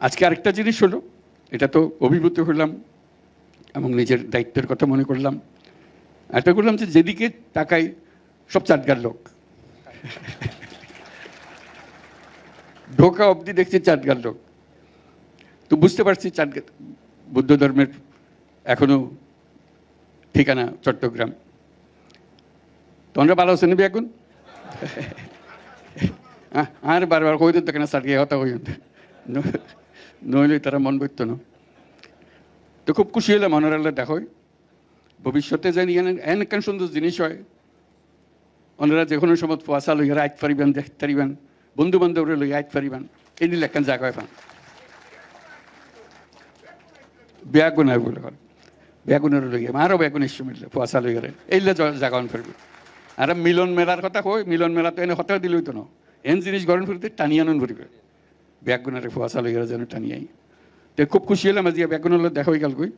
আজকে আরেকটা জিনিস হলো এটা তো অভিভূত হলাম এবং নিজের দায়িত্বের কথা মনে করলাম। একটা করলাম যে যেদিকে তাকাই সব চাটগার লোক। ঢোকা অবধি দেখছি চাটগার লোক। তো বুঝতে পারছি চাটগা বুদ্ধ ধর্মের এখনও ঠিকানা চট্টগ্রাম। তোমরা ভালো আছেন নাবি এখন? আর বারবার কই দিন তো কেন সারিয়ে হতা হই নইলে তারা মন বইত না। তো খুব খুশি হলাম অনারাল্লা দেখোই ভবিষ্যতে জানি এন কেন সুন্দর জিনিস হয়। ওনারা যে কোনো সময় পয়সা লইয়া আইত পারিবেন দেখতে পারিবেন বন্ধু বান্ধবরে লইয়া আইত পারিবেন এই নিলে একখান জায়গা পান বেগুন আর বলে বেগুনের লইয়া আরও বেগুন এসে মিললে পয়সা লইয়া এইলে জায়গা করবে আর মিলন মেলার কথা কই মিলন মেলা তো এনে হতেও দিলই তো না। এন জিনিস গরম ফুরিতে টানি আনন ভরিবে বেগুনের পয়সা লইয়া যেন টানি আই। তো খুব খুশি হলাম আজ বেগুনের দেখা হয়ে গেল কই।